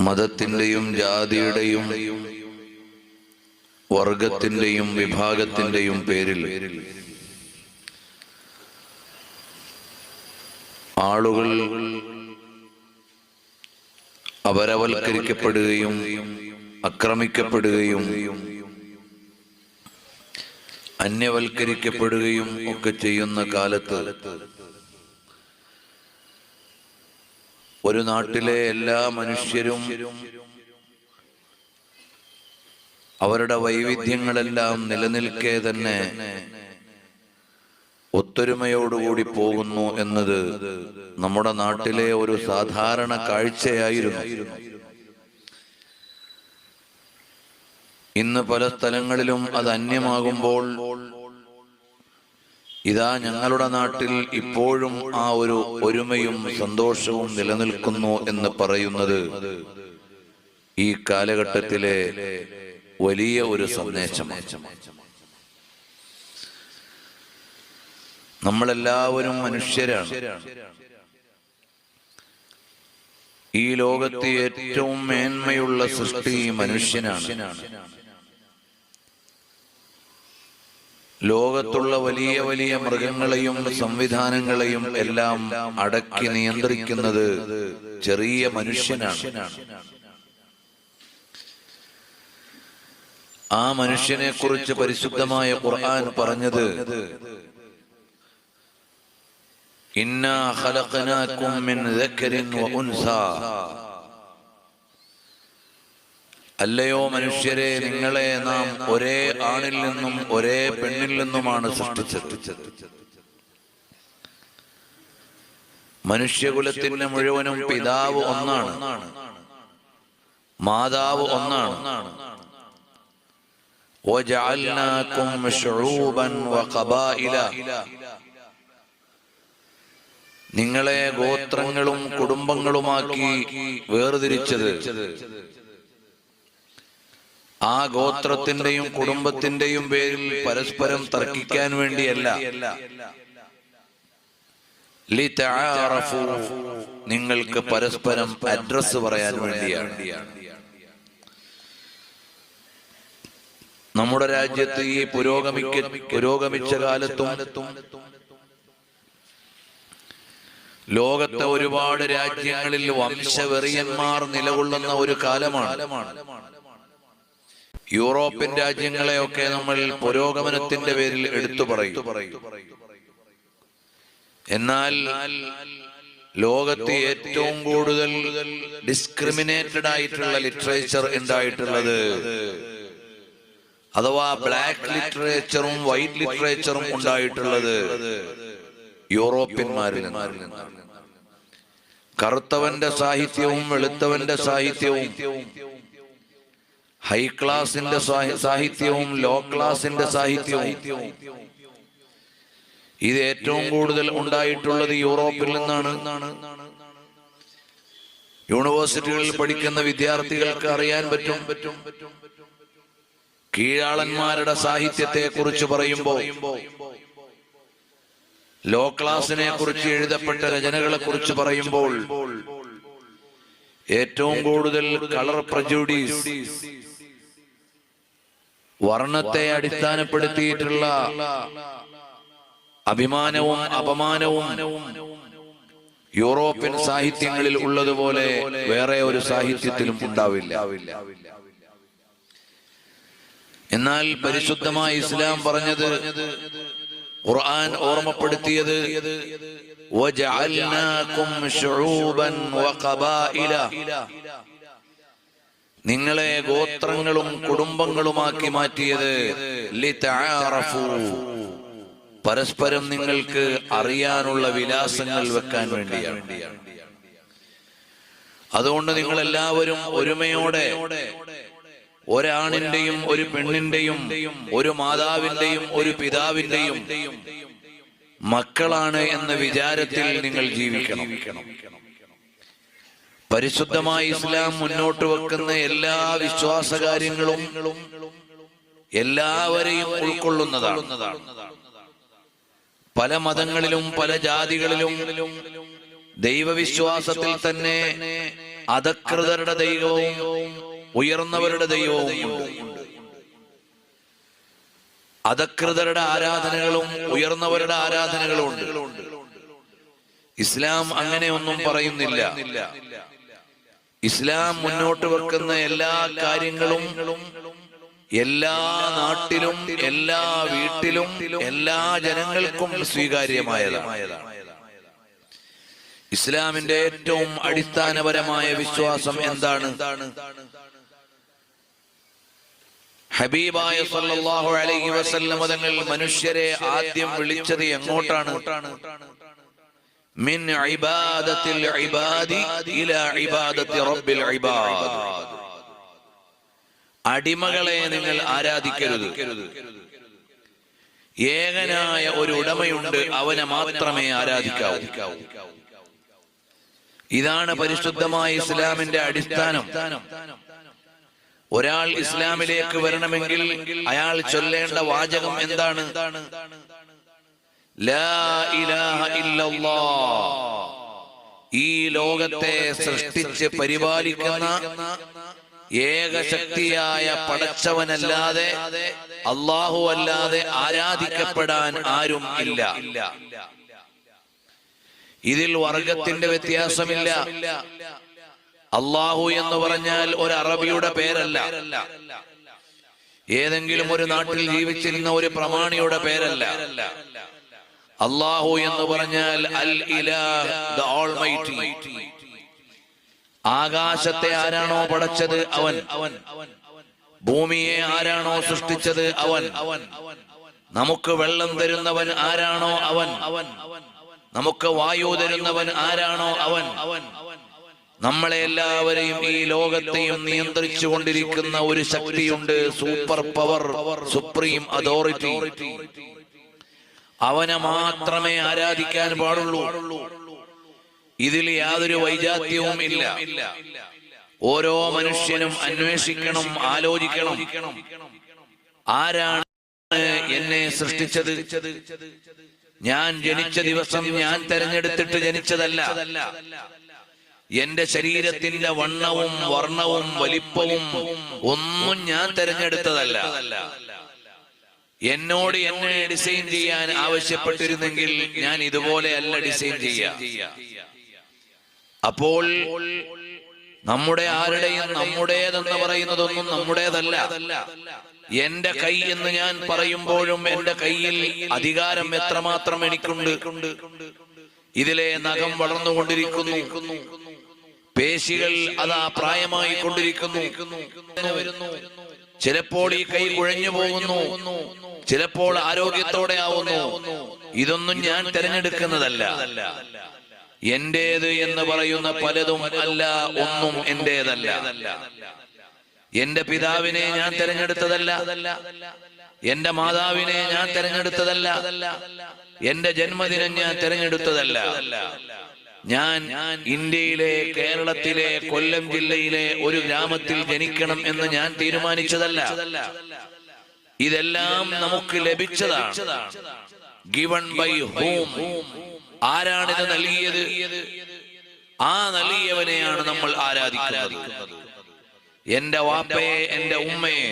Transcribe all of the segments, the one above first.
മതത്തിന്റെയും ജാതിയുടെയും വർഗത്തിന്റെയും വിഭാഗത്തിന്റെയും പേരിൽ ആളുകൾ അപരവൽക്കരിക്കപ്പെടുകയും അക്രമിക്കപ്പെടുകയും അന്യവൽക്കരിക്കപ്പെടുകയും ഒക്കെ ചെയ്യുന്ന കാലത്ത് ഒരു നാട്ടിലെ എല്ലാ മനുഷ്യരും അവരുടെ വൈവിധ്യങ്ങളെല്ലാം നിലനിൽക്കെ തന്നെ ഒത്തൊരുമയോടുകൂടി പോകുന്നു എന്നത് നമ്മുടെ നാട്ടിലെ ഒരു സാധാരണ കാഴ്ചയായിരുന്നു. ഇന്ന് പല സ്ഥലങ്ങളിലും അത് അന്യമാകുമ്പോൾ ഇതാ ഞങ്ങളുടെ നാട്ടിൽ ഇപ്പോഴും ആ ഒരു ഒരുമയും സന്തോഷവും നിലനിൽക്കുന്നു എന്ന് പറയുന്നത് ഈ കാലഘട്ടത്തിലെ വലിയ ഒരു സന്ദേശമാണ്. നമ്മളെല്ലാവരും മനുഷ്യരാണ്. ഈ ലോകത്തെ ഏറ്റവും മേന്മയുള്ള സൃഷ്ടി മനുഷ്യനാണ്. ലോകത്തുള്ള വലിയ വലിയ മൃഗങ്ങളെയും സംവിധാനങ്ങളെയും എല്ലാം അടക്കി നിയന്ത്രിക്കുന്നത് ചെറിയ മനുഷ്യനാണ്. ആ മനുഷ്യനെ കുറിച്ച് പരിശുദ്ധമായ ഖുർആൻ പറഞ്ഞത് ഇന്നാ ഖലഖനാകും മിൻ ദക്കരിൻ വ ഉൻസാ. അല്ലയോ മനുഷ്യരെ നിങ്ങളെ നാം ഒരേ ആണിൽ നിന്നും ഒരേ പെണ്ണിൽ നിന്നുമാണ് സൃഷ്ടിച്ചത്. മനുഷ്യകുലത്തിന്റെ മുഴുവനും പിതാവ് ഒന്നാണ്. മാതാവ് ഒന്നാണ്. നിങ്ങളെ ഗോത്രങ്ങളും കുടുംബങ്ങളുമാക്കി വേർതിരിച്ചത്. ആ ഗോത്രത്തിന്റെയും കുടുംബത്തിന്റെയും പേരിൽ പരസ്പരം തർക്കിക്കാൻ വേണ്ടിയല്ല. നിങ്ങൾക്ക് പരസ്പരം അഡ്രസ് പറയാൻ വേണ്ടിയാണ്. നമ്മുടെ രാജ്യത്ത് ഈ പുരോഗമിക്ക പുരോഗമിച്ച കാലത്തും ലോകത്തെ ഒരുപാട് രാജ്യങ്ങളിൽ വംശവെറിയന്മാർ നിലകൊള്ളുന്ന ഒരു കാലമാണ്. യൂറോപ്യൻ രാജ്യങ്ങളെയൊക്കെ നമ്മൾ പുരോഗമനത്തിന്റെ പേരിൽ എടുത്തു പറയും. എന്നാൽ ലോകത്തെ ഏറ്റവും കൂടുതൽ ഡിസ്ക്രിമിനേറ്റഡ് ആയിട്ടുള്ള ലിറ്ററേച്ചർ ഉണ്ടായിട്ടുള്ളത് അഥവാ ബ്ലാക്ക് ലിറ്ററേച്ചറും വൈറ്റ് ലിറ്ററേച്ചറും ഉണ്ടായിട്ടുള്ളത് യൂറോപ്യന്മാരിൽ കറുത്തവന്റെ സാഹിത്യവും വെളുത്തവന്റെ സാഹിത്യവും ഹൈ ക്ലാസിന്റെ സാഹി- സാഹിത്യവും ലോ ക്ലാസിന്റെ സാഹിത്യവും. ഇത് ഏറ്റവും കൂടുതൽ ഉണ്ടായിട്ടുള്ളത് യൂറോപ്പിൽ നിന്നാണ്. യൂണിവേഴ്സിറ്റികളിൽ പഠിക്കുന്ന വിദ്യാർത്ഥികൾക്ക് അറിയാൻ പറ്റും. കീഴാളന്മാരുടെ സാഹിത്യത്തെ കുറിച്ച് പറയുമ്പോൾ ലോ ക്ലാസിനെ കുറിച്ച് എഴുതപ്പെട്ട രചനകളെ കുറിച്ച് പറയുമ്പോൾ ഏറ്റവും കൂടുതൽ കളർ പ്രജുഡീസ് വർണത്തെ അടിസ്ഥാനപ്പെടുത്തിയിട്ടുള്ള അഭിമാനവും അപമാനവും യൂറോപ്യൻ സാഹിത്യങ്ങളിൽ ഉള്ളതുപോലെ വേറെ ഒരു സാഹിത്യത്തിലും ഉണ്ടാവില്ല. എന്നാൽ പരിശുദ്ധമായ ഇസ്ലാം പറഞ്ഞത് ഖുർആൻ ഓർമ്മപ്പെടുത്തിയത് വജഅൽനാകും ശുഊബൻ വഖബായില നിങ്ങളെ ഗോത്രങ്ങളും കുടുംബങ്ങളുമാക്കി മാറ്റിയത് പരസ്പരം നിങ്ങൾക്ക് അറിയാനുള്ള വിലാസങ്ങൾ വെക്കാൻ വേണ്ടിയാണ്. അതുകൊണ്ട് നിങ്ങൾ എല്ലാവരും ഒരുമയോടെ ഒരാണിന്റെയും ഒരു പെണ്ണിന്റെയും ഒരു മാതാവിന്റെയും ഒരു പിതാവിന്റെയും മക്കളാണ് എന്ന വിചാരത്തിൽ നിങ്ങൾ ജീവിക്കണം. പരിശുദ്ധമായ ഇസ്ലാം മുന്നോട്ട് വെക്കുന്ന എല്ലാ വിശ്വാസ കാര്യങ്ങളും എല്ലാവരെയും ഉൾക്കൊള്ളുന്നതാണ്. പല മതങ്ങളിലും പല ജാതികളിലും ദൈവവിശ്വാസത്തിൽ തന്നെ അധകൃതരുടെ ദൈവവും ഉയർന്നവരുടെ ദൈവവും അധകൃതരുടെ ആരാധനകളും ഉയർന്നവരുടെ ആരാധനകളും ഉണ്ട്. ഇസ്ലാം അങ്ങനെ ഒന്നും പറയുന്നില്ല. ഇസ്ലാം മുന്നോട്ട് വെക്കുന്ന എല്ലാ കാര്യങ്ങളും എല്ലാ നാട്ടിലും എല്ലാ വീട്ടിലും എല്ലാ ജനങ്ങൾക്കും സ്വീകാര്യമായതാണ്. ഇസ്ലാമിന്റെ ഏറ്റവും അടിസ്ഥാനപരമായ വിശ്വാസം എന്താണ്? ഹബീബായ സല്ലല്ലാഹു അലൈഹി വസല്ലം തങ്ങൾ മനുഷ്യരെ ആദ്യം വിളിച്ചത് എങ്ങോട്ടാണ്? മിൻ ഇബാദത്തിൽ ഇബാദി ഇലാ ഇബാദത്തി റബ്ബിൽ ഇബാദ്. അടിമകളെ നിങ്ങൾ ആരാധിക്കരുത്. ഏകനായ ഒരു ഉടമയുണ്ട് അവനെ മാത്രമേ ആരാധിക്കാവൂ. ഇതാണ് പരിശുദ്ധമായ ഇസ്ലാമിന്റെ അടിസ്ഥാനം. ഒരാൾ ഇസ്ലാമിലേക്ക് വരണമെങ്കിൽ അയാൾ ചൊല്ലേണ്ട വാചകം എന്താണ്. ഈ ലോകത്തെ സൃഷ്ടിച്ച് പരിപാലിക്കുന്ന ഏകശക്തിയായ പടച്ചവനല്ലാതെ അള്ളാഹു അല്ലാതെ ആരാധിക്കപ്പെടാൻ ആരും ഇല്ല. ഇതിൽ വർഗത്തിന്റെ വ്യത്യാസമില്ല. അള്ളാഹു എന്ന് പറഞ്ഞാൽ ഒരു അറബിയുടെ പേരല്ല. ഏതെങ്കിലും ഒരു നാട്ടിൽ ജീവിച്ചിരുന്ന ഒരു പ്രമാണിയുടെ പേരല്ല. അള്ളാഹു എന്ന് പറഞ്ഞാൽ അൽ ആകാശത്തെ ആരാണോ പടച്ചത്? അവൻ. അവൻ ഭൂമിയെ ആരാണോ സൃഷ്ടിച്ചത്? അവൻ. അവൻ നമുക്ക് വെള്ളം തരുന്നവൻ ആരാണോ? അവൻ. അവൻ നമുക്ക് വായു തരുന്നവൻ ആരാണോ? അവൻ. അവൻ നമ്മളെ എല്ലാവരെയും ഈ ലോകത്തെയും നിയന്ത്രിച്ചു കൊണ്ടിരിക്കുന്ന ഒരു ശക്തിയുണ്ട്. Super power supreme authority. അവനെ മാത്രമേ ആരാധിക്കാൻ പാടുള്ളൂ. ഇതിൽ യാതൊരു വൈജാത്യവും ഇല്ല. ഓരോ മനുഷ്യനും അന്വേഷിക്കണം ആലോചിക്കണം. ആരാണ് എന്നെ സൃഷ്ടിച്ചത്? ഞാൻ ജനിച്ച ദിവസം ഞാൻ തെരഞ്ഞെടുത്തിട്ട് ജനിച്ചതല്ല. എന്റെ ശരീരത്തിന്റെ വണ്ണവും വർണവും വലിപ്പവും ഒന്നും ഞാൻ തെരഞ്ഞെടുത്തതല്ല. എന്നോട് എന്നെ ഡിസൈൻ ചെയ്യാൻ ആവശ്യപ്പെട്ടിരുന്നെങ്കിൽ ഞാൻ ഇതുപോലെ അല്ല ഡിസൈൻ ചെയ്യാം. അപ്പോൾ നമ്മുടെ ആരുടെയും നമ്മുടേതെന്ന് പറയുന്നതൊന്നും നമ്മുടേതല്ല. എന്റെ കൈ എന്ന് ഞാൻ പറയുമ്പോഴും എന്റെ കയ്യിൽ അധികാരം എത്രമാത്രം എനിക്കുണ്ട്. ഇതിലെ നഖം വളർന്നുകൊണ്ടിരിക്കുന്നു. പേശികൾ അതാ പ്രായമായി കൊണ്ടിരിക്കുന്നു. ചിലപ്പോൾ ഈ കൈ കുഴഞ്ഞു പോകുന്നു. ചിലപ്പോൾ ആരോഗ്യത്തോടെ ആവുന്നു. ഇതൊന്നും ഞാൻ തിരഞ്ഞെടുക്കുന്നതല്ല. എന്റേത് എന്ന് പറയുന്ന പലതും അല്ല ഒന്നും എന്റേതല്ല. എന്റെ പിതാവിനെ ഞാൻ തിരഞ്ഞെടുത്തതല്ല. എന്റെ മാതാവിനെ ഞാൻ തിരഞ്ഞെടുത്തതല്ല. എന്റെ ജന്മദിനം ഞാൻ തിരഞ്ഞെടുത്തതല്ല. ഞാൻ ഇന്ത്യയിലെ കേരളത്തിലെ കൊല്ലം ജില്ലയിലെ ഒരു ഗ്രാമത്തിൽ ജനിക്കണം എന്ന് ഞാൻ തീരുമാനിച്ചതല്ല. ഇതെല്ലാം നമുക്ക് ലഭിച്ചതാണ്. ഗിവൺ ബൈ ഹോം ആരാണിത് നൽകിയത്? ആ നൽകിയവനെയാണ് നമ്മൾ ആരാധിക്കുന്നത്. എന്റെ വാപ്പയെ എന്റെ ഉമ്മയെ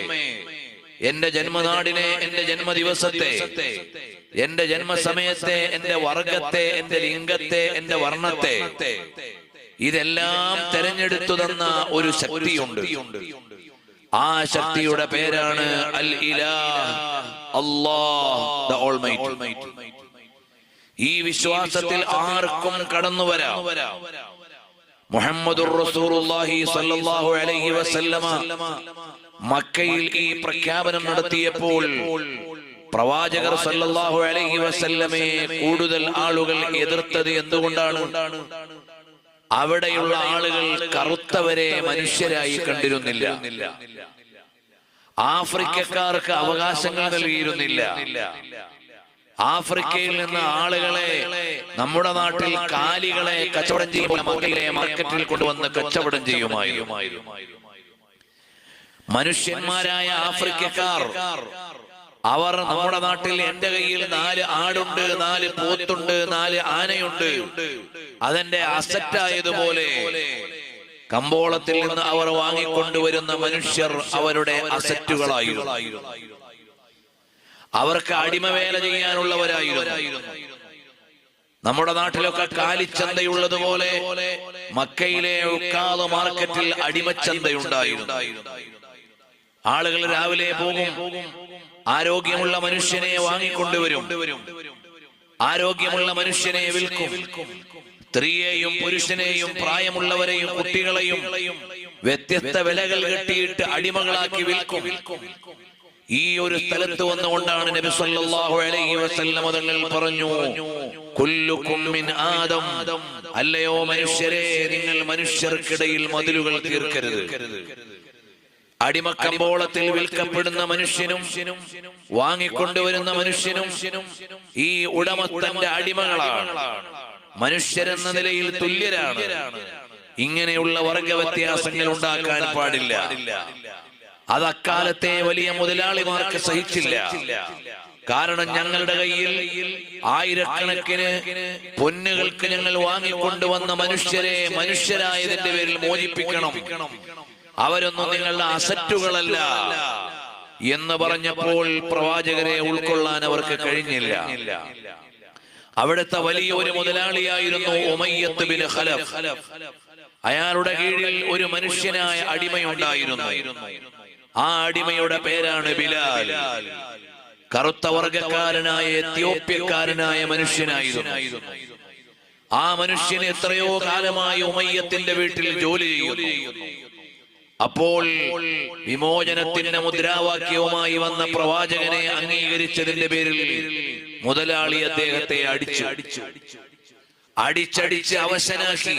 എന്റെ ജന്മനാടിനെ എന്റെ ജന്മദിവസത്തെ എന്റെ ജന്മസമയത്തെ എന്റെ വർഗത്തെ എന്റെ ലിംഗത്തെ എന്റെ വർണത്തെ. ഇതെല്ലാം തെരഞ്ഞെടുത്തു തന്ന ഒരു ശക്തിയുണ്ട്. ആ ശക്തിയുടെ പേരാണ് അൽ ദ ഓൾമൈറ്റി ഈ വിശ്വാസത്തിൽ ആർക്കും കടന്നു വരാം. മുഹമ്മദുർ റസൂലുള്ളാഹി സ്വല്ലല്ലാഹു അലൈഹി വസല്ലമ മക്കയിൽ ഈ പ്രഖ്യാപനം നടത്തിയപ്പോൾ പ്രവാചകർ സല്ലല്ലാഹു അലൈഹി വസല്ലമയെ കൂടുതൽ ആളുകൾ എതിർത്തത് എന്തുകൊണ്ടാണ്? അവിടെയുള്ള ആളുകൾ കറുത്തവരെ മനുഷ്യരായി കണ്ടിരുന്നില്ല. ആഫ്രിക്കക്കാർക്ക് അവകാശങ്ങൾ നൽകിയിരുന്നില്ല. ആഫ്രിക്കയിൽ നിന്ന് ആളുകളെ നമ്മുടെ നാട്ടിൽ കാലികളെ കച്ചവടം ചെയ്യുമ്പോൾ മാർക്കറ്റിൽ കൊണ്ടുവന്ന് കച്ചവടം ചെയ്യുമായിരുന്നു. മനുഷ്യന്മാരായ ആഫ്രിക്കക്കാർ അവർ നമ്മുടെ നാട്ടിൽ എന്റെ കയ്യിൽ നാല് ആടുണ്ട് നാല് പോത്തുണ്ട് നാല് ആനയുണ്ട്. അതെന്റെ അസറ്റായതുപോലെ കമ്പോളത്തിൽ നിന്ന് അവർ വാങ്ങിക്കൊണ്ടുവരുന്ന മനുഷ്യർ അവരുടെ അസറ്റുകളായിരുന്നു അവർക്ക് അടിമവേല ചെയ്യാനുള്ളവരായിരുന്നു. നമ്മുടെ നാട്ടിലൊക്കെ കാലിച്ചന്തയുള്ളതുപോലെ മക്കയിലെ ഉക്കാല മാർക്കറ്റിൽ അടിമച്ചന്തയുണ്ടായിരുന്നു. ആളുകൾ രാവിലെ പോകും ആരോഗ്യമുള്ള മനുഷ്യനെ വാങ്ങിക്കൊണ്ടുവരും. ആരോഗ്യമുള്ള മനുഷ്യനെ വിൽക്കും. സ്ത്രീയെയും പുരുഷനെയും പ്രായമുള്ളവരെയും കുട്ടികളെയും വ്യത്യസ്ത വിലകൾ കെട്ടിയിട്ട് അടിമകളാക്കി വിൽക്കും. ഈ ഒരു സ്ഥലത്ത് വന്നുകൊണ്ടാണ് നബി സല്ലല്ലാഹു അലൈഹി വസല്ലം തങ്ങൾ പറഞ്ഞു കുല്ലുക്കും മിൻ ആദം. അല്ലയോ മനുഷ്യരെ നിങ്ങൾ മനുഷ്യർക്കിടയിൽ മതിലുകൾ തീർക്കരുത്. അടിമക്കമ്പോളത്തിൽ വിൽക്കപ്പെടുന്ന മനുഷ്യനും വാങ്ങിക്കൊണ്ടുവരുന്ന മനുഷ്യനും ഈ ഉടമസ്ഥന്റെ അടിമകളാണ്. മനുഷ്യരെന്ന നിലയിൽ തുല്യരാണ്. ഇങ്ങനെയുള്ള വർഗ വ്യത്യാസങ്ങൾ ഉണ്ടാക്കാൻ പാടില്ല. അത് അക്കാലത്തെ വലിയ മുതലാളിമാർക്ക് സഹിച്ചില്ല. കാരണം ഞങ്ങളുടെ കയ്യിൽ ആയിരക്കണക്കിന് പൊന്നുകൾക്ക് ഞങ്ങൾ വാങ്ങിക്കൊണ്ടുവന്ന മനുഷ്യരെ മനുഷ്യരായതിന്റെ പേരിൽ മോചിപ്പിക്കണം. അവരൊന്നും നിങ്ങളുടെ അസറ്റുകളല്ല എന്ന് പറഞ്ഞപ്പോൾ പ്രവാചകരെ ഉൾക്കൊള്ളാൻ അവർക്ക് കഴിഞ്ഞില്ല. അവിടുത്തെ വലിയ ഒരു മുതലാളിയായിരുന്നു ഉമയ്യത്ത് ബിൻ ഖലഫ്. അയാളുടെ കീഴിൽ ഒരു മനുഷ്യനായ അടിമയുണ്ടായിരുന്നു. ആ അടിമയുടെ പേരാണ് ബിലാൽ. കറുത്ത വർഗക്കാരനായ എത്യോപ്യക്കാരനായ മനുഷ്യനായിരുന്നു. ആ മനുഷ്യൻ എത്രയോ കാലമായി ഉമയ്യത്തിന്റെ വീട്ടിൽ ജോലി ചെയ്യുന്നു. അപ്പോൾ വിമോചനത്തിന്റെ മുദ്രാവാക്യവുമായി വന്ന പ്രവാചകനെ അംഗീകരിച്ചതിന്റെ പേരിൽ മുതലാളി അദ്ദേഹത്തെ അടിച്ചു. അടിച്ചടിച്ച് അവശനാക്കി.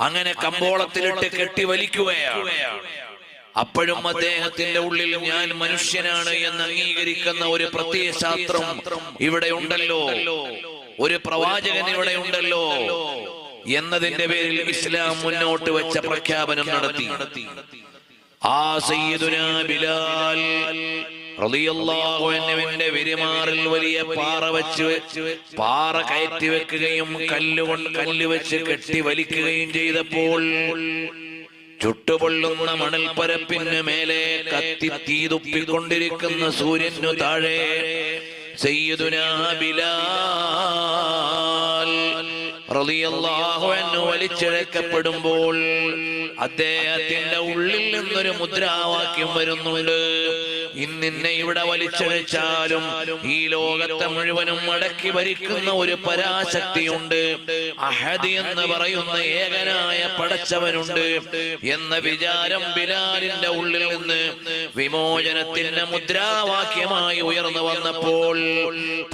അങ്ങനെ കമ്പോളത്തിലിട്ട് കെട്ടി വലിക്കുകയാണ് അപ്പോഴും അദ്ദേഹത്തിന്റെ ഉള്ളിൽ ഞാൻ മനുഷ്യനാണ് എന്ന് അംഗീകരിക്കുന്ന ഒരു പ്രത്യയ ശാസ്ത്രം ഇവിടെ ഉണ്ടല്ലോ. ഒരു പ്രവാചകൻ ഇവിടെ ഉണ്ടല്ലോ. എന്നതിന്റെ പേരിൽ ഇസ്ലാം മുന്നോട്ട് വെച്ച പ്രഖ്യാപനം നടത്തി. ആ സയ്യിദുന ബിലാൽ റളിയല്ലാഹു അൻഹുവിന്റെ വിരിമാറിൽ വലിയ പാറ വെച്ച് പാറ കയറ്റി വെക്കുകയും കല്ലുകൊണ്ട് കല്ല് വെച്ച് കെട്ടി വലിക്കുകയും ചെയ്തപ്പോൾ ചുട്ടുപൊള്ളുന്ന മണൽപ്പരപ്പിന് മേലെ കത്തി തീതുപ്പിക്കൊണ്ടിരിക്കുന്ന സൂര്യനു താഴെ ബിലാൽ റളിയല്ലാഹു അൻഹു വലിച്ചിഴക്കപ്പെടുമ്പോൾ അദ്ദേഹത്തിന്റെ ഉള്ളിൽ നിന്നൊരു മുദ്രാവാക്യം വരുന്നുണ്ട്. ഇന്നിന്നെ ഇവിടെ വലിച്ചഴച്ചാലും ഈ ലോകത്തെ മുഴുവനും അടക്കി ഭരിക്കുന്ന ഒരു പരാശക്തിയുണ്ട്. അഹദി എന്ന് പറയുന്ന ഏകനായ പടച്ചവനുണ്ട് എന്ന വിചാരം ബിലാലിന്റെ ഉള്ളിൽ നിന്ന് വിമോചനത്തിന്റെ മുദ്രാവാക്യമായി ഉയർന്നു വന്നപ്പോൾ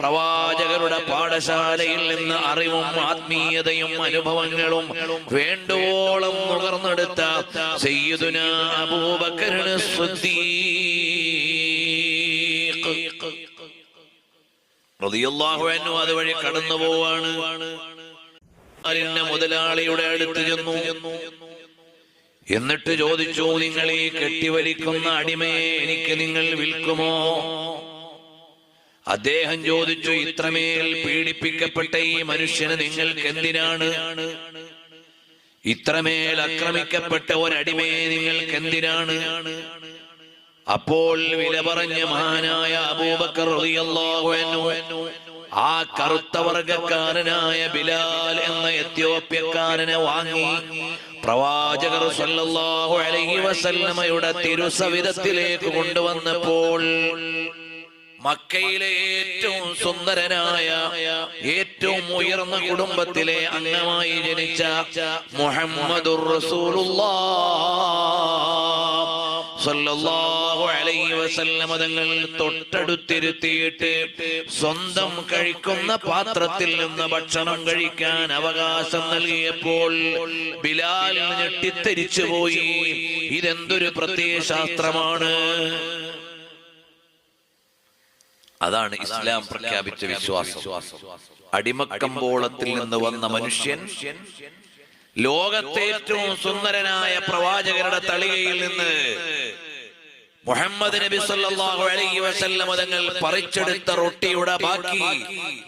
പ്രവാചകരുടെ പാഠശാലയിൽ നിന്ന് അറിവും ആത്മീയതയും അനുഭവങ്ങളും വേണ്ടുവോളം നുകർന്നെടുത്ത സയ്യിദുന അബൂബക്കറിന് അതുവഴി കടന്നു പോവാണ് അതിന്റെ മുതലാളിയുടെ അടുത്ത് ചെന്നു. എന്നിട്ട് ചോദിച്ചു നിങ്ങൾ ഈ കെട്ടിവലിക്കുന്ന അടിമയെ എനിക്ക് നിങ്ങൾ വിൽക്കുമോ? അദ്ദേഹം ചോദിച്ചു ഇത്രമേൽ പീഡിപ്പിക്കപ്പെട്ട ഈ മനുഷ്യന് നിങ്ങൾക്ക് എന്തിനാണ്? ഇത്രമേൽ ആക്രമിക്കപ്പെട്ട ഒരടിമയെ നിങ്ങൾക്ക് എന്തിനാണ്? അപ്പോൾ വില പറഞ്ഞ മഹാനായ അബൂബക്കർ ആ കറുത്ത വർഗക്കാരനായ ബിലാൽ എന്ന എത്യോപ്യക്കാരനെ വാങ്ങി പ്രവാചകർ സല്ലല്ലാഹു അലൈഹി വസല്ലമയുടെ തിരുസവിധത്തിലേക്ക് കൊണ്ടുവന്നപ്പോൾ മക്കയിലെ ഏറ്റവും സുന്ദരനായ ഏറ്റവും ഉയർന്ന കുടുംബത്തിലെ അംഗമായി ജനിച്ച മുഹമ്മദുർ വസല്ലമ തങ്ങൾ തൊട്ടടുത്തിരുത്തിയിട്ട് സ്വന്തം കഴിക്കുന്ന പാത്രത്തിൽ നിന്ന് ഭക്ഷണം കഴിക്കാൻ അവകാശം നൽകിയപ്പോൾ ബിലാൽ ഞെട്ടിത്തെരിച്ചു പോയി. ഇതെന്തൊരു പ്രത്യയ ശാസ്ത്രമാണ്? അതാണ് ഇസ്ലാം പ്രഖ്യാപിച്ച വിശ്വാസം. അടിമക്കമ്പോളത്തിൽ നിന്ന് വന്ന മനുഷ്യൻ ലോകത്തെ ഏറ്റവും സുന്ദരനായ പ്രവാചകരുടെ തളികയിൽ നിന്ന് മുഹമ്മദ് നബി സല്ലല്ലാഹു അലൈഹി വസല്ലം തങ്ങൾ പറിച്ചെടുത്ത റൊട്ടിയുടെ ബാക്കി.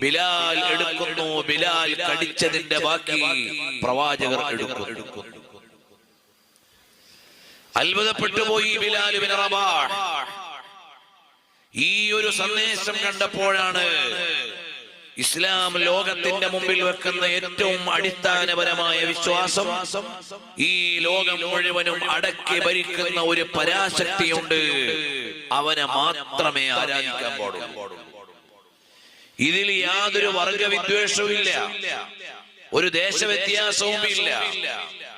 ബിലാൽ എടുക്കുന്നു. ബിലാൽ കടിച്ചതിന്റെ ബാക്കി. പ്രവാചകർ എടുക്കുന്നു. അത്ഭുതപ്പെട്ടു പോയി ബിൻ റബാഹ്. ഈ ഒരു സന്ദേശം കണ്ടപ്പോഴാണ് ഇസ്ലാം ലോകത്തിന്റെ മുമ്പിൽ വെക്കുന്ന ഏറ്റവും അടിസ്ഥാനപരമായ വിശ്വാസം. ഈ ലോകം മുഴുവനും അടക്കി ഭരിക്കുന്ന ഒരു പരാശക്തിയുണ്ട്. അവനെ മാത്രമേ ആരാധിക്കാൻ പാടുള്ളൂ. ഇതിൽ യാതൊരു വർഗവിദ്വേഷവും ഇല്ല ഒരു ദേശവ്യത്യാസവും ഇല്ല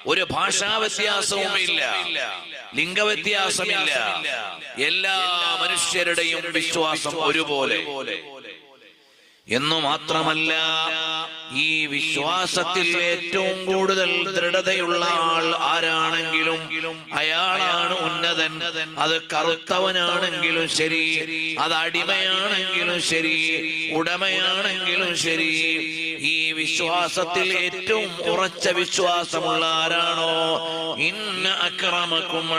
ഒരു ഭാഷാ വ്യത്യാസവും ഇല്ല ലിംഗവ്യത്യാസമില്ല. എല്ലാ മനുഷ്യരുടെയും വിശ്വാസം ഒരുപോലെ. എന്നു മാത്രമല്ല ഈ വിശ്വാസത്തിൽ ഏറ്റവും കൂടുതൽ ദൃഢതയുള്ള ആൾ ആരാണെങ്കിലും അയാളാണ് ഉന്നതൻ. അത് കറുത്തവനാണെങ്കിലും ശരി അത് അടിമയാണെങ്കിലും ശരി ഉടമയാണെങ്കിലും ശരി. ഈ വിശ്വാസത്തിൽ ഏറ്റവും ഉറച്ച വിശ്വാസമുള്ള ആരാണോ? ഇന്ന അക്രമക്കും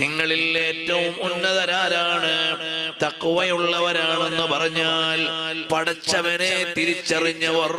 നിങ്ങളിൽ ഏറ്റവും ഉന്നതരാരാണ്? തക്കുവയുള്ളവരാണെന്ന് പറഞ്ഞാൽ പടച്ചവനെ തിരിച്ചറിഞ്ഞവർ